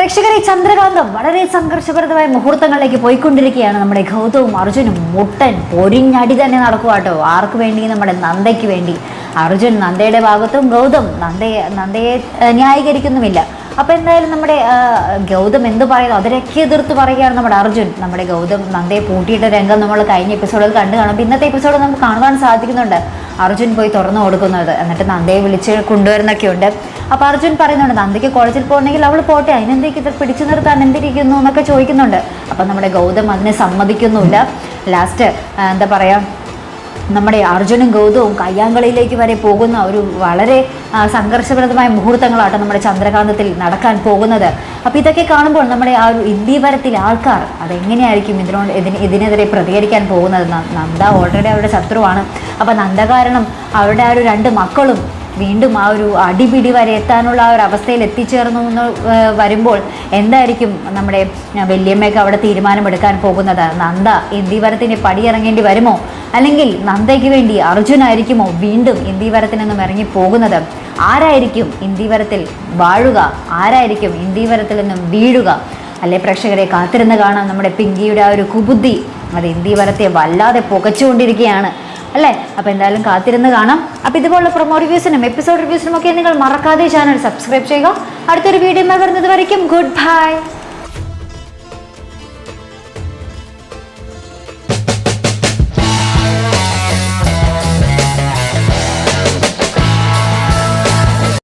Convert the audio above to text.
പ്രേക്ഷകരെ ചന്ദ്രകാന്തം വളരെ സംഘർഷഭരിതമായ മുഹൂർത്തങ്ങളിലേക്ക് പോയിക്കൊണ്ടിരിക്കുകയാണ്. നമ്മുടെ ഗൗതവും അർജുനും മുട്ടൻ പൊരിഞ്ഞടി തന്നെ നടക്കുവാട്ടോ ആർക്ക് വേണ്ടി? നമ്മുടെ നന്ദയ്ക്ക് വേണ്ടി. അർജുൻ നന്ദയുടെ ഭാഗത്തും ഗൗതം നന്ദയെ നന്ദയെ ന്യായീകരിക്കുന്നുമില്ല. അപ്പോൾ എന്തായാലും നമ്മുടെ ഗൗതം എന്ത് പറയുന്നു? അതിനൊക്കെ എതിർത്ത് പറയുകയാണ് നമ്മുടെ അർജുൻ. നമ്മുടെ ഗൗതം നന്ദയെ പൂട്ടിയിട്ട രംഗം നമ്മൾ കഴിഞ്ഞ എപ്പിസോഡിൽ കണ്ടു കാണും. അപ്പോൾ ഇന്നത്തെ എപ്പിസോഡ് നമുക്ക് കാണുവാൻ സാധിക്കുന്നുണ്ട്. അർജുൻ പോയി തുറന്നു കൊടുക്കുന്നത്. എന്നിട്ട് നന്ദയെ വിളിച്ച് കൊണ്ടുവരുന്നൊക്കെ ഉണ്ട് അപ്പോൾ അർജുൻ പറയുന്നുണ്ട് നന്ദയ്ക്ക് കോളേജിൽ പോകണമെങ്കിൽ അവൾ പോട്ടെ. അതിനെന്തേക്ക് ഇത് പിടിച്ചു നിർത്താൻ എന്തിരിക്കുന്നു? എന്നൊക്കെ ചോദിക്കുന്നുണ്ട്. അപ്പം നമ്മുടെ ഗൗതം അതിനെ സമ്മതിക്കുന്നുമില്ല. ലാസ്റ്റ് എന്താ പറയുക നമ്മുടെ അർജുനും ഗൗതവും കയ്യാങ്കളിയിലേക്ക് വരെ പോകുന്ന ഒരു വളരെ സംഘർഷപ്രദമായ മുഹൂർത്തങ്ങളാട്ടോ നമ്മുടെ ചന്ദ്രകാന്തത്തിൽ നടക്കാൻ പോകുന്നത്. അപ്പോൾ ഇതൊക്കെ കാണുമ്പോൾ നമ്മുടെ ആ ഒരു ഇന്ത്യവരത്തിലെ ആൾക്കാർ അതെങ്ങനെയായിരിക്കും ഇതിനോട് ഇതിന് ഇതിനെതിരെ പ്രതികരിക്കാൻ പോകുന്നത്? നന്ദ ഓൾറെഡി അവരുടെ ശത്രുവാണ്. അപ്പോൾ നന്ദ കാരണം അവരുടെ ആ ഒരു രണ്ട് മക്കളും വീണ്ടും ആ ഒരു അടിപിടി വരെ എത്താനുള്ള ആ ഒരു അവസ്ഥയിൽ എത്തിച്ചേർന്നു എന്ന് വരുമ്പോൾ എന്തായിരിക്കും നമ്മുടെ വല്യമ്മയൊക്കെ അവിടെ തീരുമാനമെടുക്കാൻ പോകുന്നത്? നന്ദ ഇന്ദീവരത്തിന് പടിയിറങ്ങേണ്ടി വരുമോ? അല്ലെങ്കിൽ നന്ദയ്ക്ക് വേണ്ടി അർജുനായിരിക്കുമോ വീണ്ടും ഇന്ദീവരത്തിൽ നിന്നും ഇറങ്ങി പോകുന്നത്? ആരായിരിക്കും ഇന്ദീവരത്തിൽ വാഴുക? ആരായിരിക്കും ഇന്ദീവരത്തിൽ നിന്നും വീഴുക? അല്ലെ പ്രേക്ഷകരെ കാത്തിരുന്ന് കാണാം നമ്മുടെ പിങ്കിയുടെ ആ ഒരു കുബുദ്ധി. അത് ഇന്ദീവരത്തെ വല്ലാതെ പുകച്ചുകൊണ്ടിരിക്കുകയാണ്. അല്ലേ? അപ്പോൾ എന്തായാലും കാത്തിരുന്ന് കാണാം. അപ്പോൾ ഇതുപോലുള്ള പ്രൊമോ റിവ്യൂസിനും എപ്പിസോഡ് റിവ്യൂസിനും ഒക്കെ നിങ്ങൾ മറക്കാതെ ചാനൽ സബ്സ്ക്രൈബ് ചെയ്യുക. അടുത്തൊരു വീഡിയോ വരുന്നത് വരയ്ക്കും. Good bye